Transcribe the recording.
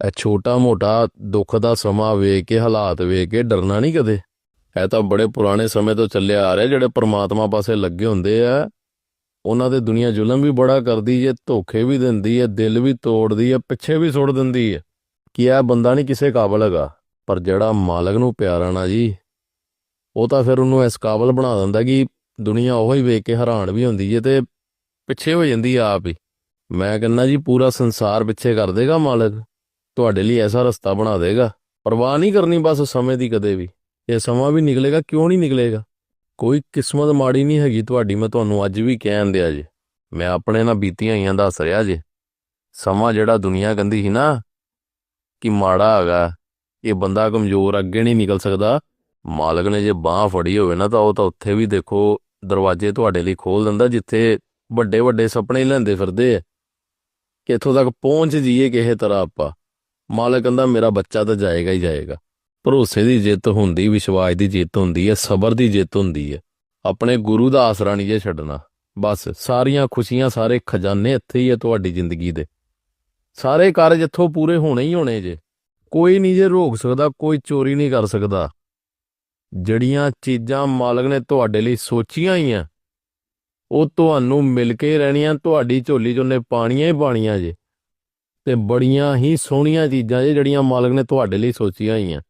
ਇਹ ਛੋਟਾ ਮੋਟਾ ਦੁੱਖ ਦਾ ਸਮਾਂ ਵੇਖ ਕੇ, ਹਾਲਾਤ ਵੇਖ ਕੇ ਡਰਨਾ ਨਹੀਂ ਕਦੇ। ਇਹ ਤਾਂ ਬੜੇ ਪੁਰਾਣੇ ਸਮੇਂ ਤੋਂ ਚੱਲਿਆ ਆ ਰਿਹਾ, ਜਿਹੜੇ ਪ੍ਰਮਾਤਮਾ ਪਾਸੇ ਲੱਗੇ ਹੁੰਦੇ ਆ। ਉਹਨਾਂ ਤੇ ਦੁਨੀਆ ਜ਼ੁਲਮ ਵੀ ਬੜਾ ਕਰਦੀ ਏ, ਧੋਖੇ ਵੀ ਦਿੰਦੀ ਏ, ਦਿਲ ਵੀ ਤੋੜਦੀ ਏ, ਪਿੱਛੇ ਵੀ ਸੁੱਟ ਦਿੰਦੀ ਏ। ਕਿ ਇਹ ਬੰਦਾ ਨਹੀਂ ਕਿਸੇ ਕਾਬਲ ਹੈਗਾ, ਪਰ ਜਿਹੜਾ ਮਾਲਕ ਨੂੰ ਪਿਆਰਾ ਨਾ ਜੀ, ਉਹ ਤਾਂ ਫਿਰ ਉਹਨੂੰ ਇਸ ਕਾਬਲ ਬਣਾ ਦਿੰਦਾ ਕਿ ਦੁਨੀਆ ਉਹ ਹੀ ਵੇਖ ਕੇ ਹੈਰਾਨ ਵੀ ਹੁੰਦੀ ਏ ਤੇ ਪਿੱਛੇ ਹੋ ਜਾਂਦੀ ਆ ਆਪ ਹੀ। ਮੈਂ ਕਹਿੰਦਾ ਜੀ, ਪੂਰਾ ਸੰਸਾਰ ਪਿੱਛੇ ਕਰ ਦੇਗਾ ਮਾਲਕ। ਤੁਹਾਡੇ ਲਈ ਐਸਾ ਰਸਤਾ ਬਣਾ ਦੇਗਾ। ਪਰਵਾਹ ਨਹੀਂ ਕਰਨੀ ਬਸ ਸਮੇਂ ਦੀ ਕਦੇ ਵੀ। ਇਹ ਸਮਾਂ ਵੀ ਨਿਕਲੇਗਾ, ਕਿਉਂ ਨਹੀਂ ਨਿਕਲੇਗਾ? ਕੋਈ ਕਿਸਮਤ ਮਾੜੀ ਨਹੀਂ ਹੈਗੀ ਤੁਹਾਡੀ, ਮੈਂ ਤੁਹਾਨੂੰ ਅੱਜ ਵੀ ਕਹਿਣ ਦਿਆ ਜੇ। ਮੈਂ ਆਪਣੇ ਨਾਲ ਬੀਤੀਆਂ ਹੋਈਆਂ ਦੱਸ ਰਿਹਾ ਜੇ। ਸਮਾਂ ਜਿਹੜਾ ਦੁਨੀਆ ਕਹਿੰਦੀ ਸੀ ਨਾ, ਕਿ ਮਾੜਾ ਹੈਗਾ, ਇਹ ਬੰਦਾ ਕਮਜ਼ੋਰ ਅੱਗੇ ਨਹੀਂ ਨਿਕਲ ਸਕਦਾ। ਮਾਲਕ ਨੇ ਜੇ ਬਾਹ ਫੜੀ ਹੋਵੇ ਨਾ, ਤਾਂ ਉਹ ਤਾਂ ਉੱਥੇ ਵੀ ਦੇਖੋ, ਦਰਵਾਜ਼ੇ ਤੁਹਾਡੇ ਲਈ ਖੋਲ ਦਿੰਦਾ, ਜਿੱਥੇ ਵੱਡੇ ਵੱਡੇ ਸੁਪਨੇ ਲੈਂਦੇ ਫਿਰਦੇ ਆ। ਕਿ ਇੱਥੋਂ ਤੱਕ ਪਹੁੰਚ ਜੀਏ ਕਿਸੇ ਤਰ੍ਹਾਂ ਆਪਾਂ? ਮਾਲਕ ਕਹਿੰਦਾ, ਮੇਰਾ ਬੱਚਾ ਤਾਂ ਜਾਏਗਾ ਹੀ ਜਾਏਗਾ। ਭਰੋਸੇ ਦੀ ਜਿੱਤ ਹੁੰਦੀ, ਵਿਸ਼ਵਾਸ ਦੀ ਜਿੱਤ ਹੁੰਦੀ ਹੈ, ਸਬਰ ਦੀ ਜਿੱਤ ਹੁੰਦੀ ਹੈ। ਆਪਣੇ ਗੁਰੂ ਦਾ ਆਸਰਾ ਨਹੀਂ ਜੇ ਛੱਡਣਾ। ਬਸ ਸਾਰੀਆਂ ਖੁਸ਼ੀਆਂ ਸਾਰੇ ਖਜ਼ਾਨੇ ਇੱਥੇ ਹੀ ਹੈ ਤੁਹਾਡੀ ਜ਼ਿੰਦਗੀ ਦੇ। ਸਾਰੇ ਕਾਰਜ ਇੱਥੋਂ ਪੂਰੇ ਹੋਣੇ ਹੀ ਹੋਣੇ ਜੇ। ਕੋਈ ਨਹੀਂ ਜੇ ਰੋਕ ਸਕਦਾ, ਕੋਈ ਚੋਰੀ ਨਹੀਂ ਕਰ ਸਕਦਾ। ਜਿਹੜੀਆਂ ਚੀਜ਼ਾਂ ਮਾਲਕ ਨੇ ਤੁਹਾਡੇ ਲਈ ਸੋਚੀਆਂ ਹੀ ਆ, ਉਹ ਤੁਹਾਨੂੰ ਮਿਲ ਕੇ ਰਹਿਣੀਆਂ, ਤੁਹਾਡੀ ਝੋਲੀ 'ਚ ਉਹਨੇ ਪਾਣੀਆਂ ਹੀ ਪਾਣੀਆਂ ਜੇ। ਤੇ ਬੜੀਆਂ ਹੀ ਸੋਹਣੀਆਂ ਚੀਜ਼ਾਂ ਜੇ ਜਿਹੜੀਆਂ ਮਾਲਕ ਨੇ ਤੁਹਾਡੇ ਲਈ ਸੋਚੀਆਂ ਹੋਈਆਂ।